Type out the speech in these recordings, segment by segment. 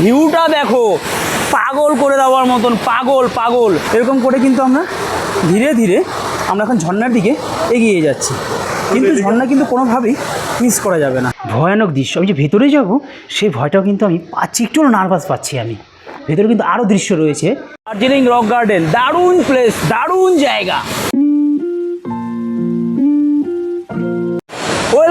ভিউটা দেখো। পাগল করে দেওয়ার মতন, পাগল পাগল। এরকম করে কিন্তু আমরা ধীরে ধীরে আমরা এখন ঝর্নার দিকে এগিয়ে যাচ্ছি। কিন্তু ঝর্ণা কিন্তু কোনোভাবেই মিস করা যাবে না। ভয়ানক দৃশ্য। আমি যে ভেতরে যাব, সেই ভয়টাও কিন্তু আমি পাচ্ছি, একটু নার্ভাস পাচ্ছি আমি। ভেতরে কিন্তু আরও দৃশ্য রয়েছে। দার্জিলিং রক গার্ডেন, দারুণ প্লেস দারুণ জায়গা।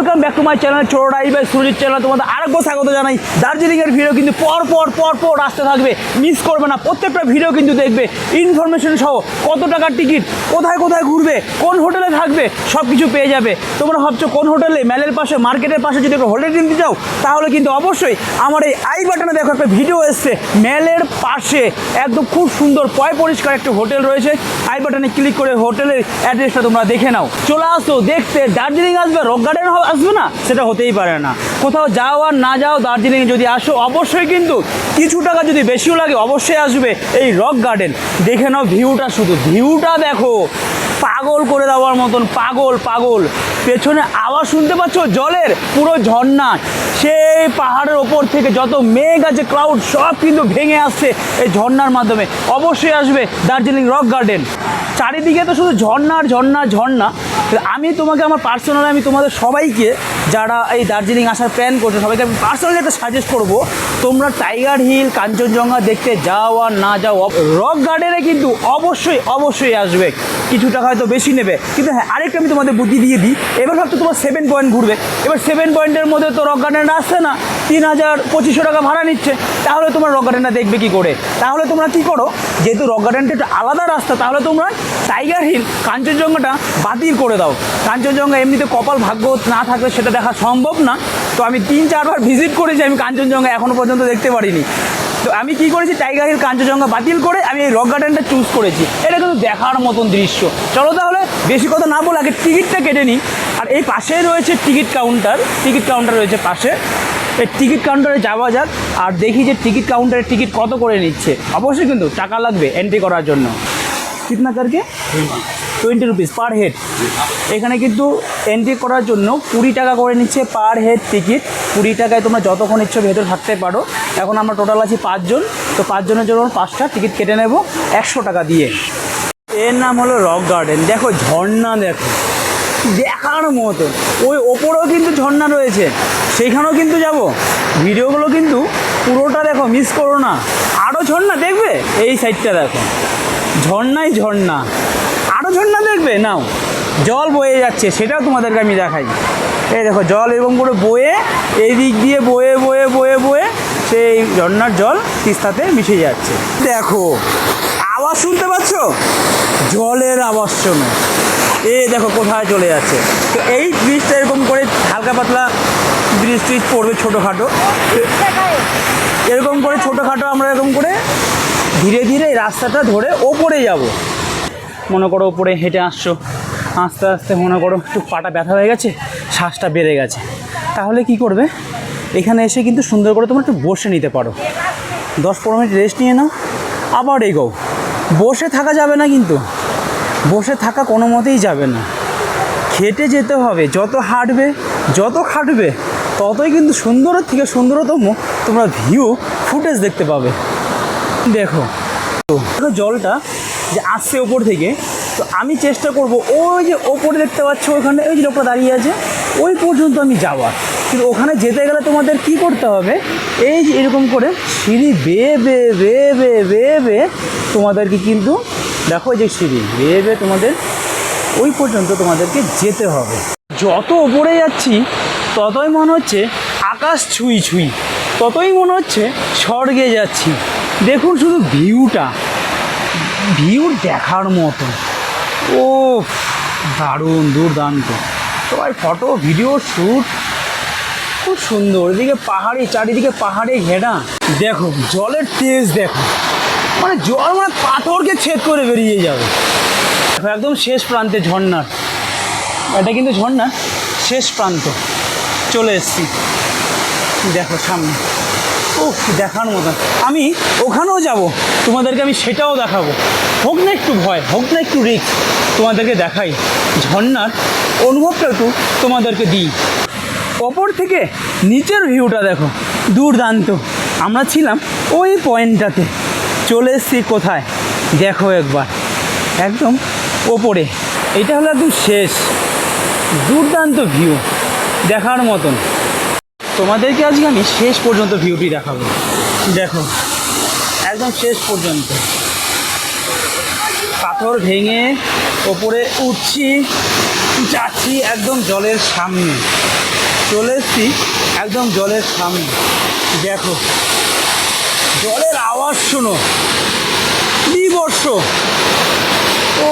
Welcome back to my channel ছোট রাইবাই সুরজিৎ চ্যানেল তোমাদের আরেকবার স্বাগত জানাই। দার্জিলিংয়ের ভিডিও কিন্তু পর পর পর পর আসতে থাকবে। মিস করবে না, প্রত্যেকটা ভিডিও কিন্তু দেখবে। ইনফরমেশন সহ কত টাকার টিকিট কোথায় কোথায় ঘুরবে, কোন হোটেলে থাকবে সব কিছু পেয়ে যাবে। তোমরা ভাবছ কোন হোটেলে মেলের পাশে মার্কেটের পাশে যদি একটা হোটেল কিনতে চাও, তাহলে কিন্তু অবশ্যই আমার এই আই বাটনে দেখো একটা ভিডিও এসছে। মেলের পাশে, একদম খুব সুন্দর, পয় পরিষ্কার একটা হোটেল রয়েছে। আই বাটনে ক্লিক করে হোটেলের অ্যাড্রেসটা তোমরা দেখে নাও। চলে আসো, দেখতে, দার্জিলিং আসবে, রক গার্ডেন আসবে না, সেটা হতেই পারে না। কোথাও যাও আর না যাও, দার্জিলিং যদি আসো, অবশ্যই কিন্তু কিছু টাকা যদি বেশিও লাগে, অবশ্যই আসবে এই রক গার্ডেন। দেখে নাও ভিউটা শুধু, ভিউটা দেখো। পাগল করে দেওয়ার মতন, পাগল পাগল। পেছনে আওয়াজ শুনতে পাচ্ছ? জলের পুরো ঝর্ণা। সেই পাহাড়ের ওপর থেকে যত মেঘ আছে ক্লাউড সব কিন্তু ভেঙে আসছে এই ঝর্ণার মাধ্যমে। অবশ্যই আসবে দার্জিলিং রক গার্ডেন। চারিদিকে তো শুধু ঝর্ণা ঝর্ণা ঝর্ণা। আমি তোমাকে আমার পার্সোনালি আমি তোমাদের সবাইকে যারা এই দার্জিলিং আসার প্ল্যান করছে, সবাইকে আমি পার্সোনালি একটা সাজেস্ট করব, তোমরা টাইগার হিল কাঞ্চনজঙ্ঘা দেখতে যাও আর না যাও রক গার্ডেনে কিন্তু অবশ্যই অবশ্যই আসবে। কিছু টাকা হয়তো বেশি নেবে। কিন্তু হ্যাঁ আরেকটা আমি তোমাদের বুদ্ধি দিয়ে দিই। এবার ভাবছ তোমার সেভেন পয়েন্ট ঘুরবে। এবার সেভেন পয়েন্টের মধ্যে তো রক গার্ডেনটা আসছে না, তিন হাজার পঁচিশশো টাকা ভাড়া নিচ্ছে। তাহলে তোমার রক গার্ডেনটা দেখবে কি করে? তাহলে তোমরা কি করো? যেহেতু রক গার্ডেনটা একটা আলাদা রাস্তা, তাহলে তোমরা টাইগার হিল কাঞ্চনজঙ্ঘাটা বাতিল করে দাও। কাঞ্চনজঙ্ঘা এমনিতে কপাল ভাগ্য না থাকলে সেটা দেখা সম্ভব না। তো আমি তিন, চারবার ভিজিট করেছি, আমি কাঞ্চনজঙ্ঘা এখনও পর্যন্ত দেখতে পারিনি। তো আমি কি করেছি টাইগার হিল কাঞ্চনজঙ্ঘা বাতিল করে আমি এই রক গার্ডেনটা চুজ করেছি। এটা কিন্তু দেখার মতন দৃশ্য। চলো তাহলে বেশি কথা না বলে আগে টিকিটটা কেটে নিই। আর এই পাশেই রয়েছে টিকিট কাউন্টার টিকিট কাউন্টার রয়েছে পাশে। এই টিকিট কাউন্টারে যাওয়া যাক আর দেখি যে টিকিট কাউন্টারে টিকিট কত করে নিচ্ছে। অবশ্যই কিন্তু টাকা লাগবে এন্ট্রি করার জন্য। কিতনা টোয়েন্টি রুপিস পার হেড এখানে কিন্তু এন্ট্রি করার জন্য কুড়ি টাকা করে নিচ্ছে পার হেড টিকিট কুড়ি টাকায় তোমরা যতক্ষণ ইচ্ছো ভেতর থাকতে পারো। এখন আমরা টোটাল আছি পাঁচজন। তো পাঁচজনের জন্য পাঁচটা টিকিট কেটে নেব একশো টাকা দিয়ে। এর নাম হলো রক গার্ডেন দেখো ঝর্ণা দেখো। দেখার মতো। ওই ওপরেও কিন্তু ঝর্ণা রয়েছে। সেইখানেও কিন্তু যাব। ভিডিওগুলো কিন্তু পুরোটা দেখো মিস করো না। আরও ঝর্ণা দেখবে? এই সাইডটা দেখো। ঝর্ণাই ঝর্ণা। ঝর্ণা দেখবে? নাও, জল বয়ে যাচ্ছে, সেটাও তোমাদেরকে আমি দেখাই। এই দেখো, জল এরকম করে বয়ে এই দিক দিয়ে বয়ে বয়ে বয়ে বয়ে সেই ঝর্ণার জল তিস্তাতে মিশে যাচ্ছে। দেখো, আওয়াজ শুনতে পাচ্ছ? জলের আওয়াজ শোনো। এ দেখো, কোথায় চলে যাচ্ছে। তো এই ব্রিজটা এরকম করে হালকা পাতলা ব্রিজ ট্রিজ পড়বে ছোটোখাটো। এরকম করে ছোটোখাটো আমরা এরকম করে ধীরে ধীরে এই রাস্তাটা ধরে ওপরে যাব। মনে করো ওপরে হেঁটে আসছো, আস্তে আস্তে মনে করো একটু পাটা ব্যথা হয়ে গেছে, শ্বাসটা বেড়ে গেছে। তাহলে কি করবে? এখানে এসে কিন্তু সুন্দর করে তোমরা একটু বসে নিতে পারো। দশ পনেরো মিনিট রেস্ট নিয়ে নাও, আবার এগোও। বসে থাকা যাবে না কিন্তু। বসে থাকা কোনো মতেই যাবে না। খেটে যেতে হবে, যত হাঁটবে, যত খাটবে, ততই কিন্তু সুন্দরের থেকে সুন্দরতম তোমরা ভিউ ফুটেজ দেখতে পাবে। দেখো জলটা যে আসছে ওপর থেকে, তো আমি চেষ্টা করব, ওই যে ওপরে দেখতে পাচ্ছ ওখানে, ওই যে লোকটা দাঁড়িয়ে আছে, ওই পর্যন্ত আমি যাওয়ার কিন্তু ওখানে যেতে গেলে তোমাদের কি করতে হবে? এই যে এরকম করে সিঁড়ি বেয়ে বেয়ে বেয়ে বেয়ে বেয়ে বেয়ে তোমাদেরকে কিন্তু দেখো যে সিঁড়ি, বেয়ে বেয়ে তোমাদের ওই পর্যন্ত তোমাদেরকে যেতে হবে। যত ওপরে যাচ্ছি, ততই মনে হচ্ছে আকাশ ছুঁই ছুঁই, ততই মনে হচ্ছে স্বর্গে যাচ্ছি। দেখুন শুধু ভিউটা ভিউ দেখার মতো। ও দারুণ, দুর্দান্ত। সবাই ফটো, ভিডিও শ্যুট খুব সুন্দর, এদিকে পাহাড়ি, চারিদিকে পাহাড়ে ঘেরা। দেখো, জলের তেজ দেখো। মানে জল মানে পাথরকে ছেদ করে বেরিয়ে যাবে। দেখো, একদম শেষ প্রান্তে ঝর্ণার এটা কিন্তু ঝর্ণার শেষ প্রান্ত। চলে এসছি। দেখো, সামনে। ও দেখার মতন। আমি ওখানেও যাব। তোমাদেরকে আমি সেটাও দেখাবো। হোক না একটু ভয়, হোক না একটু রিস্ক তোমাদেরকে দেখাই। ঝর্নার অনুভবটা একটু তোমাদেরকে দিই। ওপর থেকে নিচের ভিউটা দেখো, দুর্দান্ত। আমরা ছিলাম ওই পয়েন্টটাতে চলে এসেছি কোথায়? দেখো একবার। একদম ওপরে। এটা হলো একদম শেষ। দুর্দান্ত ভিউ দেখার মতন। তোমাদেরকে আজকে আমি শেষ পর্যন্ত ভিউটি দেখাবো। দেখো, একদম শেষ পর্যন্ত। পাথর ভেঙে ওপরে উঠছি, যাচ্ছি একদম জলের সামনে। চলে এসছি একদম জলের সামনে। দেখো, জলের আওয়াজ শোনো। বিবর্ষ ও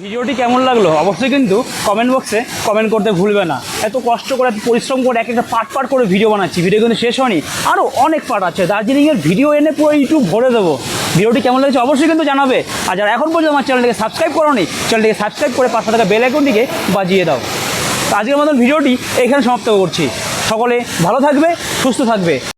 ভিডিওটি কেমন লাগল? অবশ্যই কিন্তু কমেন্ট বক্সে কমেন্ট করতে ভুলবে না। এত কষ্ট করে পরিশ্রম করে এক একটা পার্ট পার্ট করে ভিডিও বানাচ্ছি। ভিডিও কিন্তু শেষ হয়নি। আরও অনেক পার্ট আছে। দার্জিলিংয়ের ভিডিও এনে পুরো ইউটিউব ভরে দেবো। ভিডিওটি কেমন লাগছে অবশ্যই কিন্তু জানাবে। আর যারা এখন পর্যন্ত আমার চ্যানেলটিকে সাবস্ক্রাইব করোনি চ্যানেলটিকে সাবস্ক্রাইব করে পাশে থাকা বেল আইকনটিকে বাজিয়ে দাও। আজকের মতন ভিডিওটি এখানে সমাপ্ত করছি। সকলে ভালো থাকবে, সুস্থ থাকবে।